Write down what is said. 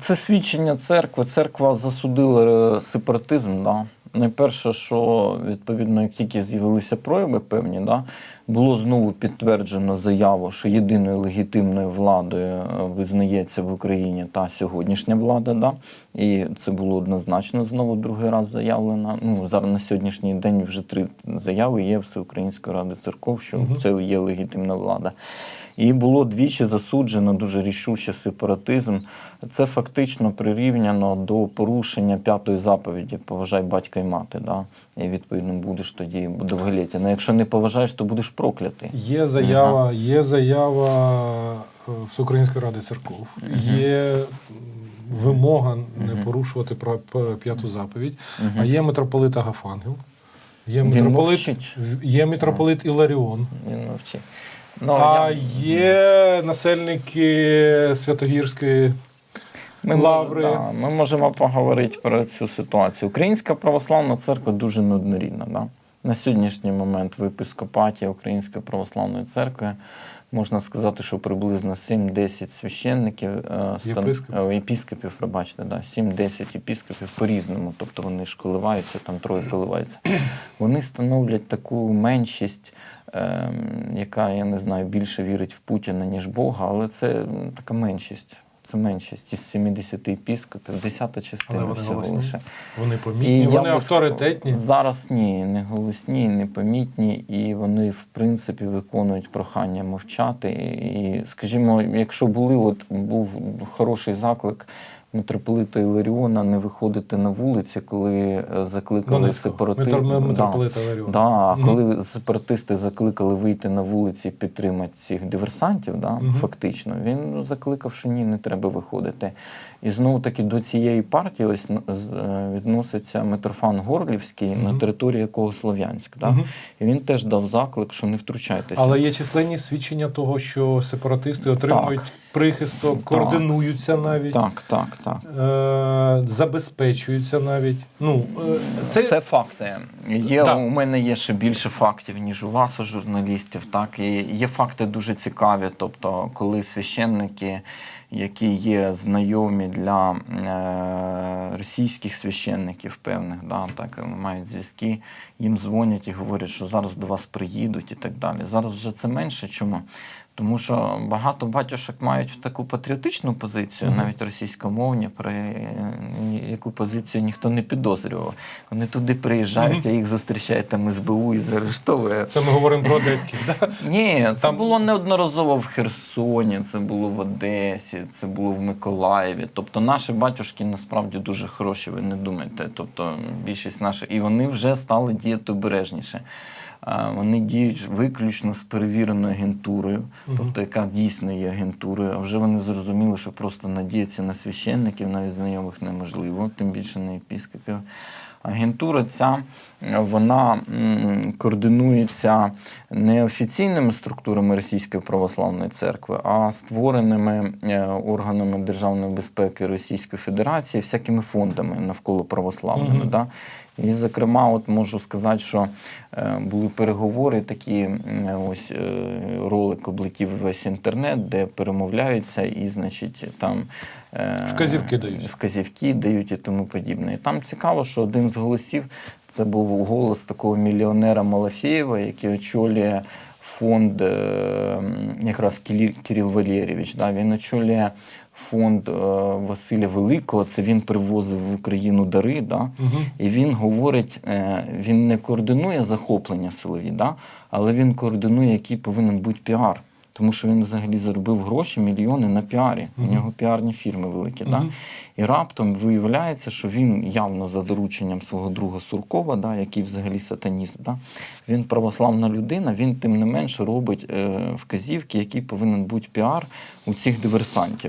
Це свідчення церкви. Церква засудила е, сепаратизм. Да. Найперше, що відповідно, як тільки з'явилися прояви певні, да, було знову підтверджено заяву, що єдиною легітимною владою е, визнається в Україні та сьогоднішня влада. Да. І це було однозначно знову другий раз заявлено. Ну, зараз на сьогоднішній день вже три заяви є Всеукраїнської ради церков, що це є легітимна влада. І було двічі засуджено дуже рішуче сепаратизм. Це фактично прирівняно до порушення п'ятої заповіді Поважай батька і мати. Да? І відповідно будеш тоді довголіття. Ну, якщо не поважаєш, то будеш проклятий. Є заява, є заява е, Всеукраїнської ради церков, є м, вимога не порушувати про п'яту заповідь, а є митрополит Агафангел, є митрополит, є митрополит Іларіон. Він мовчить. Ну, А я- є насельники Святогірської Ми, лаври. да, ми можемо поговорити про цю ситуацію. Українська православна церква дуже неоднорідна. Да? На сьогоднішній момент в епископаті Української православної церкви можна сказати, що приблизно 7-10 священників, е, Єпископів. е, епіскопів, пробачте, да, 7-10 епіскопів по-різному, тобто вони ж коливаються, там троє коливаються. Вони становлять таку меншість, ем, яка, я не знаю, більше вірить в Путіна, ніж Бога, але це така меншість. Це меншість із 70 піск, десята частина вони всього голосні. лише. Вони помітні, і вони авторитетні. Зараз ні, не голосні, не помітні, і вони, в принципі, виконують прохання мовчати. І, скажімо, якщо були, от був хороший заклик митрополита Іларіона не виходити на вулиці, коли е, закликали сепарати... Да. Мгм. коли сепаратисти закликали вийти на вулиці і підтримати цих диверсантів, да, Мгм. фактично, він закликав, що ні, не треба виходити. І знову таки до цієї партії ось е, відноситься Митрофан Горлівський, на території якого Слов'янськ. Да? Мгм. І він теж дав заклик, що не втручайтеся. Але є численні свідчення того, що сепаратисти отримують прихисток, координуються навіть, Так, так, так. е- забезпечуються навіть. Ну, е- Це, це, факти. Є, Так. У мене є ще більше фактів, ніж у вас, у журналістів. Так? І є факти дуже цікаві. Тобто, коли священники, які є знайомі для е, російських священників певних, да, так, мають зв'язки, їм дзвонять і говорять, що зараз до вас приїдуть і так далі. Зараз вже це менше. Чому? Тому що багато батюшок мають таку патріотичну позицію, навіть російськомовні, про е, яку позицію ніхто не підозрював. Вони туди приїжджають, а їх зустрічає там СБУ і заарештовує. це ми говоримо про одеських. Да? Ні, це Там- було неодноразово в Херсоні, це було в Одесі, це було в Миколаєві. Тобто наші батюшки насправді дуже хороші, ви не думайте. Тобто більшість наших, і вони вже стали діяти обережніше. Вони діють виключно з перевіреною агентурою, тобто яка дійсно є агентурою. А вже вони зрозуміли, що просто надіятися на священників, навіть знайомих неможливо, тим більше на епіскопів. Агентура ця вона координується не офіційними структурами Російської православної церкви, а створеними е, органами державної безпеки Російської Федерації, всякими фондами навколо православними. Мгм. Да? І, зокрема, от можу сказати, що е, були переговори, такі ось е, ролик облетів весь інтернет, де перемовляються, і, значить, там Вказівки дають. вказівки дають і тому подібне. І там цікаво, що один з голосів це був голос такого мільйонера Малафєєва, який очолює фонд е, якраз Кирил Валерійович. Да, він очолює фонд е, Василя Великого. Це він привозив в Україну дари. Да, Мгм. і він говорить, е, він не координує захоплення силові, да, але він координує, який повинен бути піар. Тому що він взагалі заробив гроші, мільйони на піарі. У нього піарні фірми великі. Да? І раптом виявляється, що він явно за дорученням свого друга Суркова, да, який взагалі сатаніст, да, він православна людина, він тим не менше робить е, вказівки, який повинен бути піар у цих диверсантів.